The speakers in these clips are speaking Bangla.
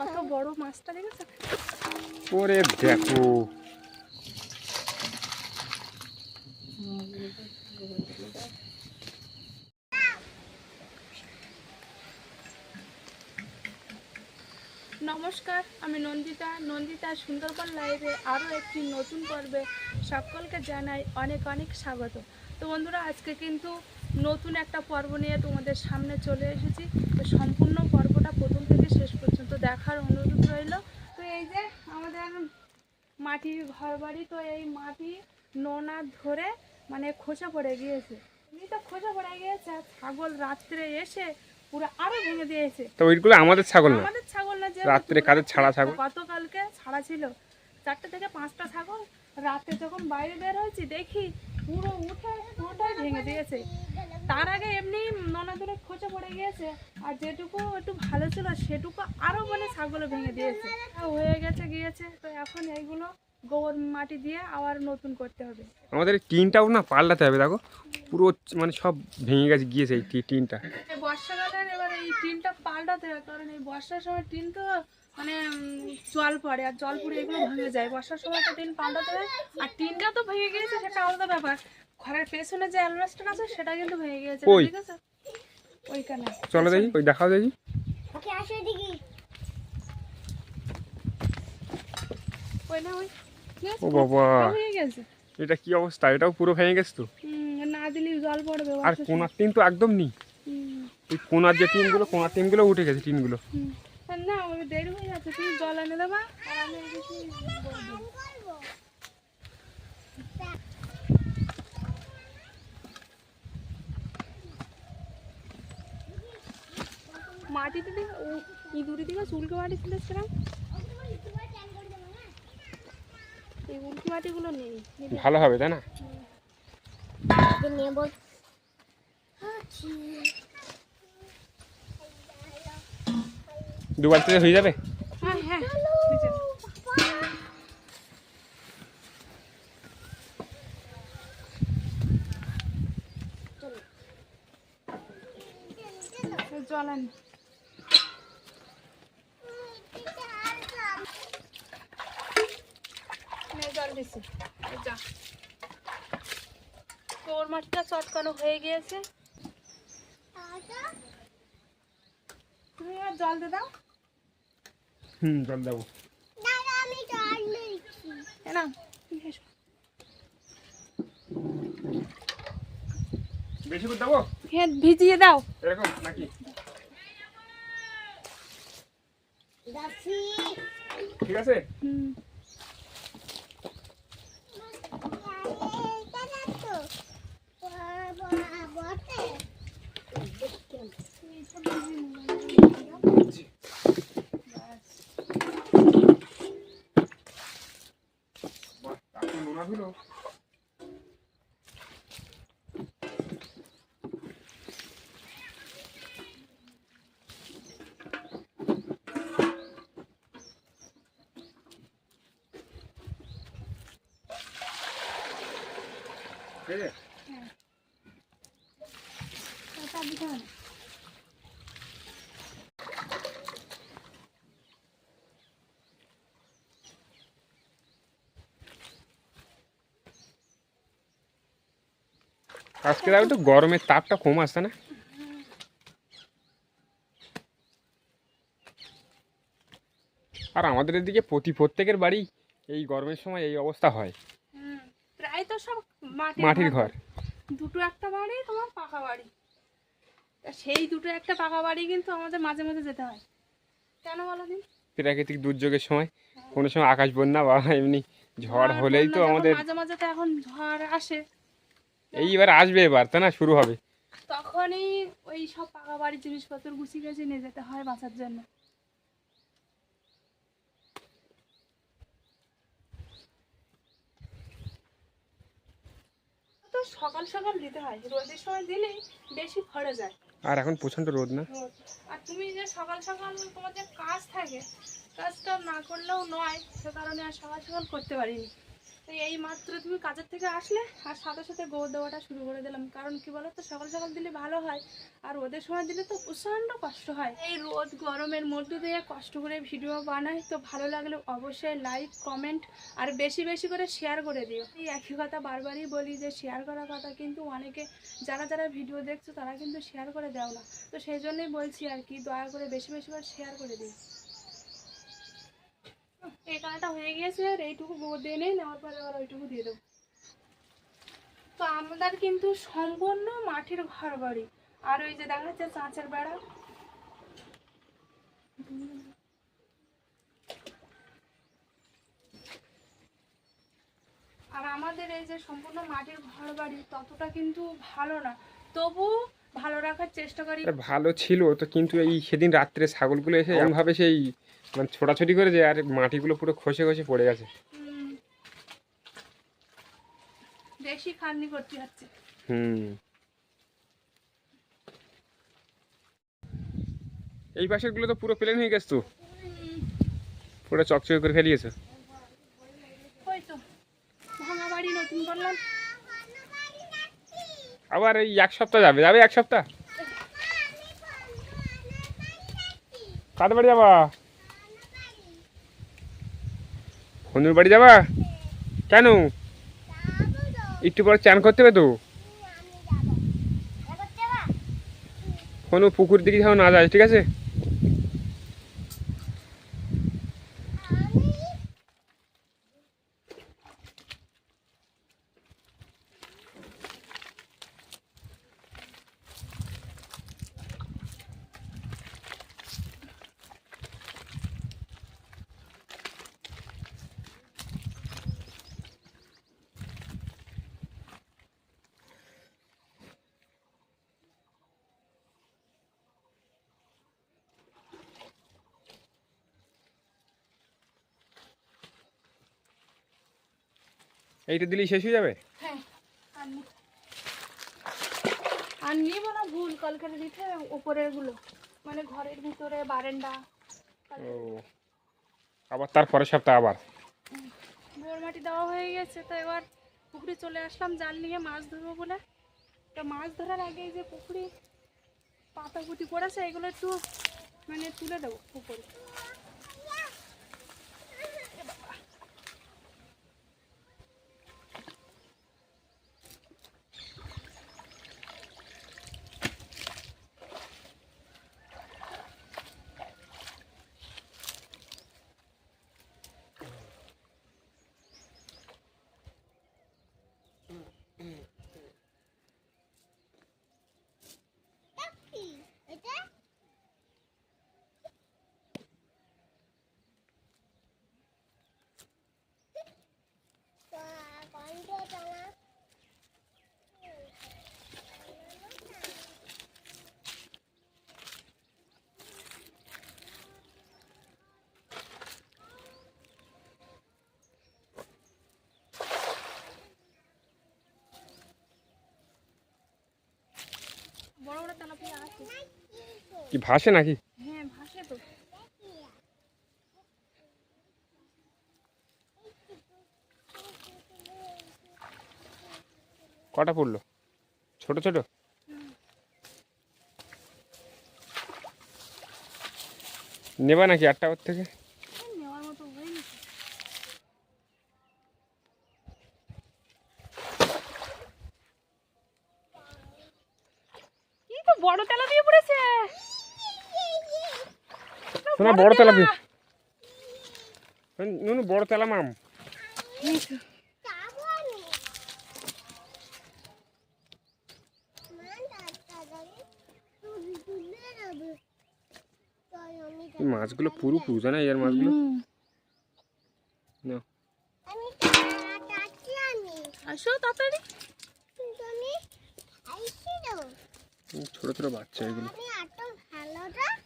কত বড় মাছটা দেখেছ? ওরে দেখো। নমস্কার আমি নন্দিতা। নন্দিতা সুন্দরবন লাইভে আরও একটি নতুন পর্বে সকলকে জানাই অনেক অনেক স্বাগত। তো বন্ধুরা আজকে কিন্তু নতুন একটা পর্ব নিয়ে তোমাদের সামনে চলে এসেছি। তো সম্পূর্ণ পর্বটা প্রথম শেষ পর্যন্ত দেখার অনুরোধ রইল। তো এই যে আমাদের মাটির ঘর বাড়ি তো এই মাটি নোনা ধরে মানে খোসা পড়ে গিয়েছে। এমনিতে খোসা পড়ে গিয়েছে আর ছাগল রাত্রে এসে পুরো আরও ভেঙে দিয়েছে। তো ওইগুলো আমাদের ছাগল না? আমাদের ছাগল না যে রাত্রে কাদের ছাড়া ছাগল? গতকালকে ছাড়া ছিল। চারটে থেকে পাঁচটা ছাগল। রাতে যখন বাইরে বের হয়েছি দেখি পুরো উঠে পুরোটাই ভেঙে দিয়েছে। তার আগে এমনি নোনা দূরে খোঁচে পড়ে গিয়েছে আর যেটুকু একটু ভালো ছিল সেটুকু আরও মানে ছাগল ভেঙে দিয়েছে। হয়ে গেছে গিয়েছে। তো এখন এইগুলো গোবর মাটি দিয়ে আবার নতুন করতে হবে। আমাদের টিনটাও না পাল্টাতে হবে দেখো। পুরো মানে সব ভেঙে গেছে গিয়েছে এই টিনটা। এই বর্ষাকালের এবার এই টিনটা পাল্টাতে হবে কারণ এই বর্ষার সময় টিন তো মানে জল পড়ে আর জল পড়ে এগুলো ভেঙে যায়। বর্ষার সময় তো টিন পাল্টাতে হবে আর টিনটা তো ভেঙে গিয়েছে সেটা আলাদা ব্যাপার। ঘরের পেছনে যে অ্যালবেস্টার আছে সেটা কিন্তু ভেঙে গিয়েছে ঠিক আছে? ওইখানে চলো দেখি ওই দেখাও দেখি। ওই না ওই। ও বাবা। ভেঙে গেছে এটা কি অবস্থা? এটাও পুরো ভেঙে গেছে তো? না দিলে জল পড়বে আর কোনার টিন তো একদম নেই। এই কোনার যে টিনগুলো কোনার টিনগুলো উঠে গেছে টিনগুলো। হুম। না ওই দেরি হয়ে যাচ্ছে তুমি জল এনে দেবা আর আমি মাটিতে দিকে ও ইঁদুরি দিকে উল্টো মাটি তুলেছিলাম এই উল্টো মাটিগুলো নেই ভালো হবে তাই না? দু বালতিতে হয়ে যাবে? হ্যাঁ হ্যাঁ। জল দিছি। তোর মাটিটা চটকানো হয়ে গিয়েছে। তুমি আর জল দিয়ে দাও। হুম জল দেবো। বেশি করে দেবো? হ্যাঁ ভিজিয়ে দাও। এরকম নাকি? ঠিক আছে? তাকে নোনা আজকে তাও একটু গরমের তাপটা কম আসছে না? আর আমাদের এদিকে প্রতি প্রত্যেকের বাড়ি এই গরমের সময় এই অবস্থা হয়। প্রায় তো সব মাটির ঘর। দুটো একটা বাড়ি তোমার পাকা বাড়ি। সেই দুটো একটা পাকা বাড়ি কিন্তু আমাদের মাঝে মাঝে যেতে হয়। কেন বলো দিন? প্রাকৃতিক দুর্যোগের সময়। কোনো সময় আকাশ বন্যা বা এমনি ঝড় হলেই তো আমাদের মাঝে মাঝে তো এখন ঝড় আসে। এইবার আসবে এবার তাই না? শুরু হবে। তখনই ওই সব পাকা বাড়ির জিনিসপত্র গুছিয়ে গেছে নিয়ে যেতে হয় বাঁচার জন্য। তো সকাল সকাল দিতে হয় রোদের সময় দিলেই বেশি ফড়ে যায়। আর এখন প্রচণ্ড রোদ না? আর তুমি যে সকাল সকাল তোমার যে কাজ থাকে কাজটা না করলেও নয় সে কারণে আর সকাল সকাল করতে পারিনি। তো এই মাত্র তুমি কাজের থেকে আসলে আর সাথে সাথে গোবর দেওয়াটা শুরু করে দিলাম। কারণ কি বলো তো সকাল সকাল দিলে ভালো হয়, আর ওদের সময় দিলে তো প্রচণ্ড কষ্ট হয়। এই রোদ গরমের মধ্যে দিয়ে কষ্ট করে ভিডিও বানাই, তো ভালো লাগলে অবশ্যই লাইক কমেন্ট আর বেশি বেশি করে শেয়ার করে দিও। এই একই কথা বারবারই বলি যে শেয়ার করার কথা কিন্তু অনেকে, যারা যারা ভিডিও দেখছ তারা কিন্তু শেয়ার করে দেও না। তো সেই জন্যই বলছি আর কি, দয়া করে বেশি বেশি করে শেয়ার করে দিই এই হয়ে গেছে আর এইটুকু দিয়ে নেই নেওয়ার পরে আবার ওইটুকু দিয়ে দেবো। তো আমাদের কিন্তু সম্পূর্ণ মাটির ঘর বাড়ি আর ওই যে দেখা যাচ্ছে চাঁচের বেড়া। আর আমাদের এই যে সম্পূর্ণ মাটির ঘর বাড়ি ততটা কিন্তু ভালো না। তবু ভালো রাখার চেষ্টা করি। আরে ভালো ছিল তো কিন্তু এই সেদিন রাত্রে ছাগলগুলো এসে এমনভাবে সেই মানে ছোটাছুটি করেছে আর মাটিগুলো পুরো খসে খসে পড়ে গেছে। উম, বেশি খাটনি করতে হচ্ছে। হুম। এই পাশেরগুলো তো পুরো প্লেন হয়ে গেছে তো? পুরো চকচকে করে ফেলিয়েছে। আবার এই এক সপ্তাহ যাবে যাবে এক সপ্তাহ? কাদের বাড়ি যাবা। বন্ধুর বাড়ি যাবা? কেন? একটু পরে চান করতে হবে তো। কোনো পুকুর দিকে যেন না যায়, ঠিক আছে? এইটা দিলেই শেষ হয়ে যাবে? হ্যাঁ আর নিব না ভুল কলকাতা দিতে উপরেরগুলো মানে ঘরের ভিতরে বারান্দা ও আবার তারপরে সপ্তাহ আবার? বোর মাটি দেওয়া হয়ে গেছে তো এবার পুকুরে চলে আসলাম জাল নিয়ে মাছ ধরবো বলে। তো মাছ ধরার আগে যে পুকুরে পাতা পুটি পড়েছে এগুলো একটু মানে তুলে দেবো পুকুরে বড় বড় তেলাপিয়া আছে কি ভাসে নাকি? হ্যাঁ ভাসে তো। কটা পড়ল? ছোট ছোট? নেবা নাকি আটটা ওর থেকে এই নেওয়ার মতো হয়নি কি তো বড় তেলাপিয়া পড়েছে শোনা বড় তেলাপি নুনু বড় তেলা মাম এই মাছগুলো পুরো পুজো না এর মাছগুলো? ছোট ছোট বাচ্চা এগুলো।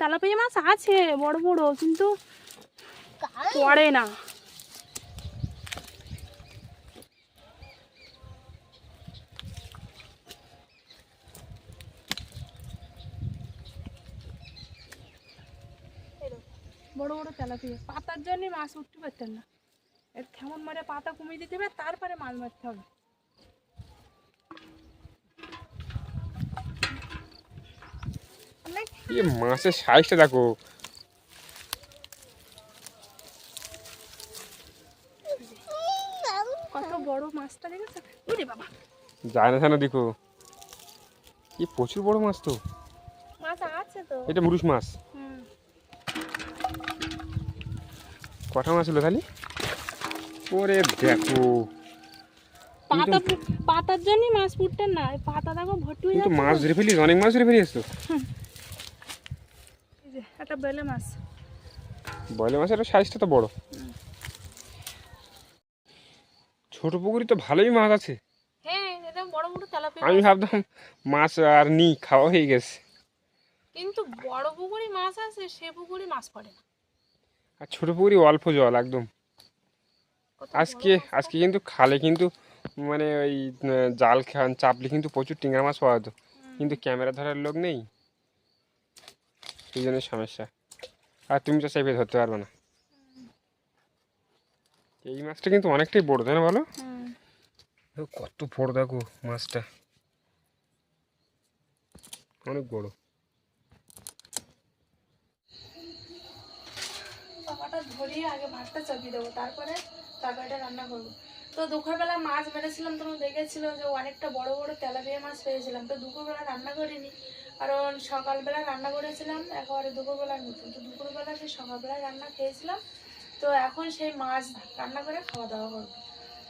তেলাপিয়া মাছ আছে বড় বড় কিন্তু পড়ে না। বড় বড় তেলাপিয়া। পাতার জন্য মাছ উঠতে পারতেন না। এর কেমন মারে পাতা কমিয়ে দিতে হবে তারপরে মাছ মারতে হবে। এই মাছের সাইজটা দেখো। কত বড় মাছটা দেখেছ? ওরে বাবা। যায় না দেখো। কি প্রচুর বড় মাছ তো। মাছ আছে তো। এটা মুরুষ মাছ। কটা মাছ হলো খালি? ওরে দেখো। পাতা পাতার জন্যই মাছ ফুটতে না। পাতা দেখো ভর্তি হয়ে কিন্তু মাছ ধরে ফেলিস অনেক মাছ ধরে ফেলিস তো বেলে মাছ। বয়লা মাছের সাইজটা তো বড়। ছোট পুকুরি তো ভালোই মাছ আছে। হ্যাঁ এটা বড় বড় তেলাপিয়া আমি ভাবতাম মাছ আর নি খাওয়া হয়ে গেছে। কিন্তু বড় পুকুরি মাছ আছে সে পুকুরি মাছ পড়ে না। আর ছোট পুকুরি অল্প জল একদম। আজকে আজকে কিন্তু খালে কিন্তু মানে ওই জাল খান চাপলে কিন্তু প্রচুর টিঙ্গা মাছ পাওয়া যেত। কিন্তু ক্যামেরা ধরার লোক নেই। সেই জন্য সমস্যা। আর তুমি তো চাইবে ধরতে পারবে না। এই মাছটা কিন্তু অনেকটাই বড় তাই না বলো? কত বড় দেখো মাছটা। অনেক বড়। পাকাটা ধরিয়ে আগে ভাতটা চাপিয়ে দেবো তারপরে তরকারিটা রান্না করব। তো দুপুরবেলা মাছ মেরেছিলাম তোমরা দেখেছিল যে অনেকটা বড় বড় তেলাপিয়া মাছ পেয়েছিলাম তো দুপুরবেলা রান্না করিনি। কারণ সকালবেলা রান্না করেছিলাম একেবারে দুপুরবেলার মতন তো দুপুরবেলা সেই সকালবেলা রান্না খেয়েছিলাম। তো এখন সেই মাছ রান্না করে খাওয়া দাওয়া করব।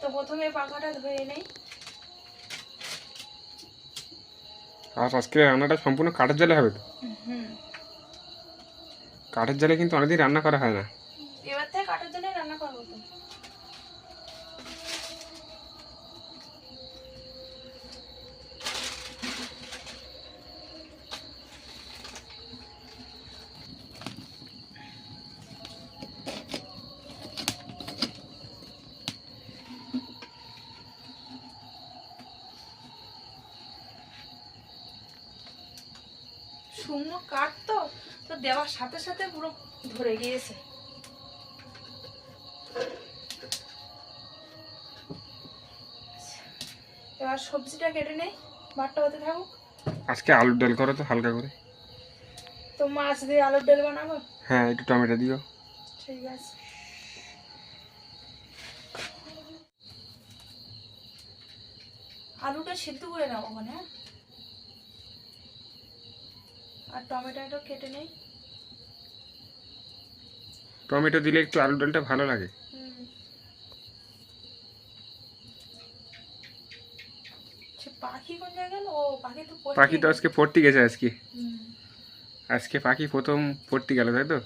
তো প্রথমে পাখাটা ধুয়ে নেই। আর আজকে রান্নাটা সম্পূর্ণ কাঠের জালে হবে তো? কাঠের জালে কিন্তু অনেকদিন রান্না করা হয় না। কাঠ তো তো দেওয়ার সাথে সাথে পুরো ধরে গিয়েছে। এবার সবজিটা কেটে নেই ভাতটা হতে থাকুক। আজকে আলুর ডাল করো তো হালকা করে। তো মাছ দিয়ে আলুর ডাল বানাবো? হ্যাঁ একটু টমেটো দিও। ঠিক আছে। আলুটা সিদ্ধ করে নেব ওখানে হ্যাঁ? আর টমেটোটা কেটে নেই। টমেটো দিলে একটু আলুর ডালটা ভালো লাগে। পাখি কোন জায়গায় ও পাখি তো পাখি তো আজকে পড়তে গেছে আজকে। আজকে পাখি প্রথম পড়তে গেল তাই তো।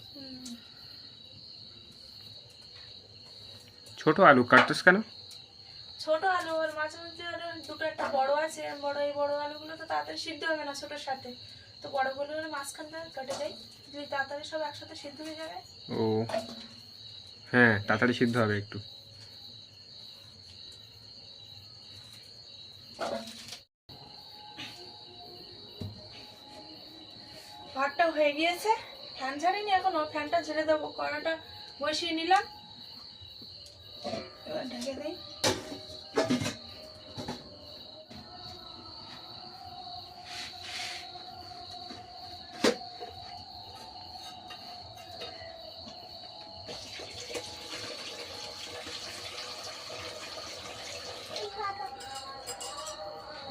ছোট আলু কাটতোস কেন? ছোট আলু ওর মাঝে মধ্যে দুটো একটা বড় আছে বড় এই বড় আলুগুলো তো তাড়াতাড়ি সিদ্ধ হবে না ছোটোর সাথে। তো বড়গুলো ওর মাঝখান থেকে কেটে দেয়। যদি তাড়াতাড়ি সব একসাথে সিদ্ধ হয়ে যাবে। ও। হ্যাঁ তাড়াতাড়ি সিদ্ধ হবে একটু। ভাতটা হয়ে গিয়েছে। ফ্যান ছাড়িনি এখনও ফ্যানটা ছেড়ে দেবো। কড়াটা বসিয়ে নিলাম। এবার ঢেকে দিই।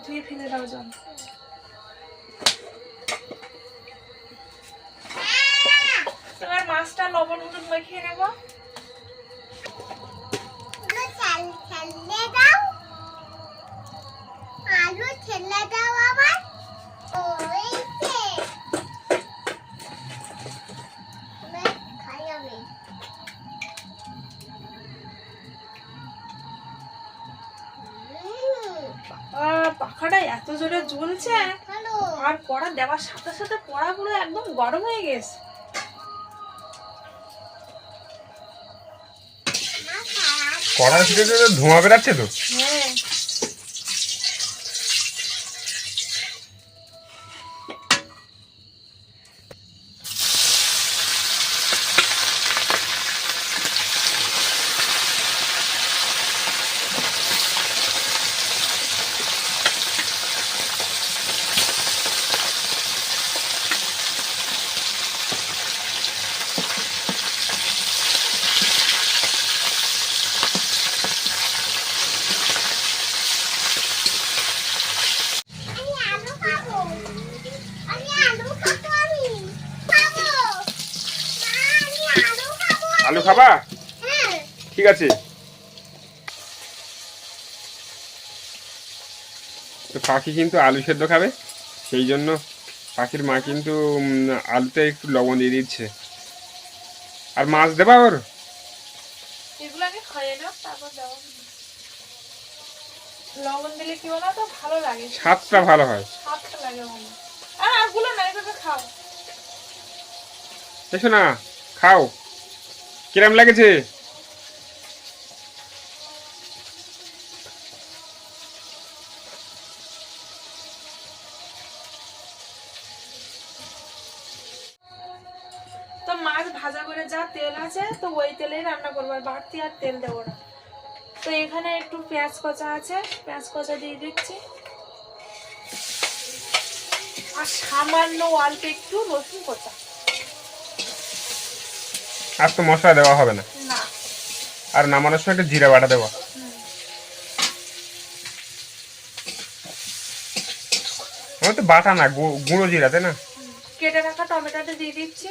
ধুয়ে ফেলে দাও জল। এবার মাছটা লবণ হলুদ মাখিয়ে নেব। আলু ছেলে দাও আবার। এত জোরে জ্বলছে? আর কড়া দেওয়ার সাথে সাথে কড়া পুরো একদম গরম হয়ে গেছে। কড়া ধোঁয়া বেরাচ্ছে তো? হ্যাঁ। আলু খাবা? ঠিক আছে। তো পাখি কিন্তু আলু সেদ্ধ খাবে সেই জন্য পাখির মা কিন্তু আলুতে একটু লবণ দিয়ে দিচ্ছে। আর মাছ দেবা ওর? স্বাদটা ভালো হয়। এসো না খাও। কিরম লেগেছে? তো মাছ ভাজা করে যা তেল আছে, তো ওই তেলেই রান্না করব, আর বাড়তি আর তেল দেবো না। তো এখানে একটু পেঁয়াজ কচা আছে, পেঁয়াজ কচা দিয়ে দিচ্ছি। আর সামান্য অল্প একটু রসুন কচা। আর তো মশলা দেওয়া হবে না। আর নামানোর সময় একটা জিরা বাটা দেওয়া। আমার তো বাটা না গুঁড়ো জিরা তাই না? কেটে রাখা টমেটোটা দিয়ে দিচ্ছি।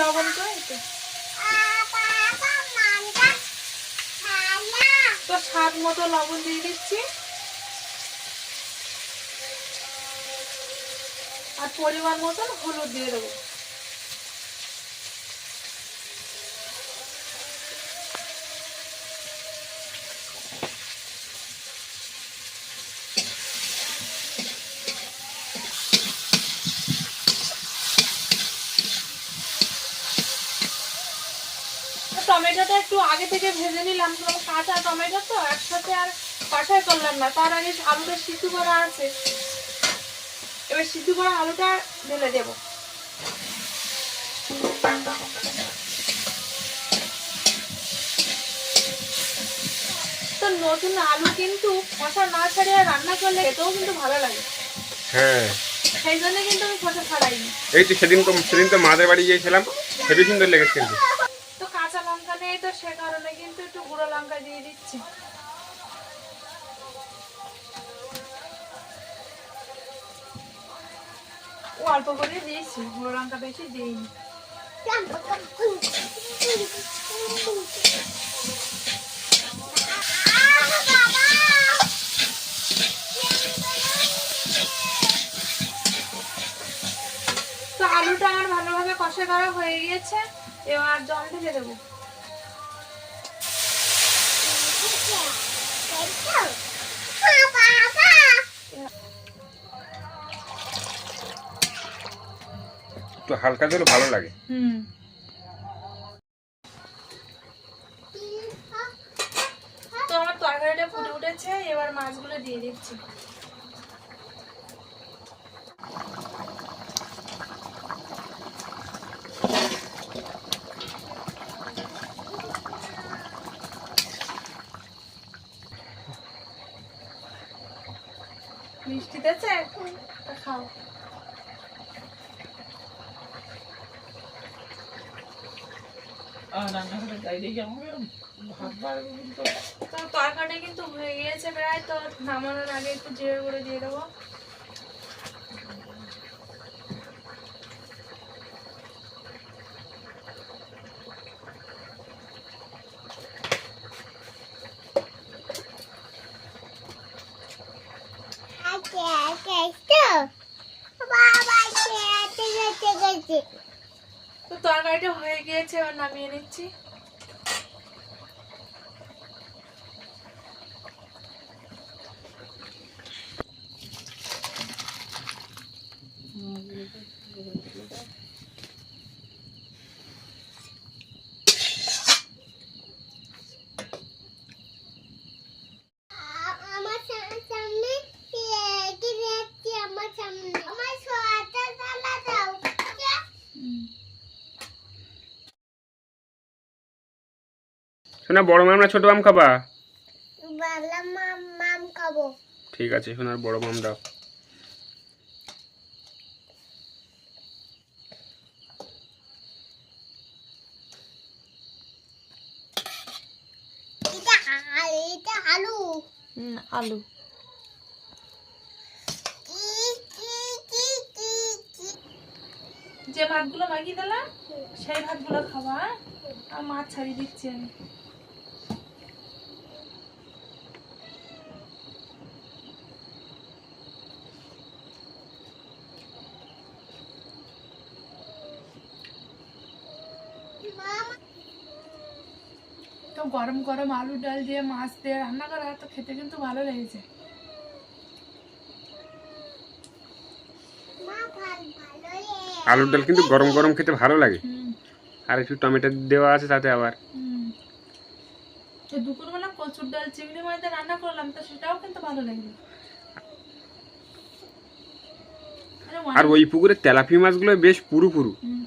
লবণ করে তো স্বাদ মতো লবণ দিয়ে দিচ্ছি। আর পরিমাণ মতন হলুদ দিয়ে দেবো। টমেটোটা একটু আগে থেকে ভেজে নিলাম কাঁচা টমেটো তো একসাথে আর কাঁচাই করলাম না। তার আগে আলুটা সিদ্ধ করা আছে। এবার সিদ্ধ করা আলুটা ঢেলে দেবো তো নতুন আলু কিন্তু খোসা না ছাড়িয়ে রান্না করলে এতেও কিন্তু ভালো লাগে। হ্যাঁ। সেই জন্য কিন্তু আমি খোসা ছাড়াইনি। এই তো সেদিন তো সেদিন তো মাদের বাড়ি গিয়েছিলাম হেবি সুন্দর লেগেছে কিন্তু। তো কাঁচা লঙ্কা নেই তো সে কারণে কিন্তু একটু গুঁড়ো লঙ্কা দিয়ে দিচ্ছি। অল্প করে দিয়েছি, গুঁড়ো লঙ্কা বেশি দিইনি। তো আলুটা আমার ভালোভাবে কষে করা হয়ে গিয়েছে, এবার জল ঢেলে দেবো। হালকা দিলে ভালো লাগে। হুম তো আমার তরকারিটা ফুটে উঠেছে এবার মাছগুলো দিয়ে দিচ্ছি মিষ্টি দিয়েছে তা খাও তো তরকারিটা কিন্তু হয়ে গিয়েছে প্রায় তো তো তরকারিটা হয়ে গিয়েছে এবার নামিয়ে নিচ্ছি আমার সা- সামনে কি কি দেখছি আমার সামনে আমার সোয়াটা জ্বালা দাও শোনা বড় মাম না ছোট মাম খাবা? মাম মাম খাব। ঠিক আছে শোনার বড় মাম দাও। এটা আ- এটা আলু। আলু। যে ভাতগুলো মাখিয়ে দিলাম সেই ভাতগুলো খাওয়া হ্যাঁ? আর মাছ ছাড়িয়ে দিচ্ছি আমি মা তো গরম গরম আলু ডাল দিয়ে মাছ দিয়ে রান্না করা তো খেতে কিন্তু ভালো লেগেছে। আলুর ডাল কিন্তু গরম গরম খেতে ভালো লাগে। আর একটু টমেটো দেওয়া আছে তাতে আবার। দুপুরবেলা কচুর ডাল চিংড়ি মাছ দিয়ে রান্না করলাম তো সেটাও কিন্তু ভালো লাগল আর ওই পুকুরের তেলাপি মাছগুলো বেশ পুরু পুরু। হুম,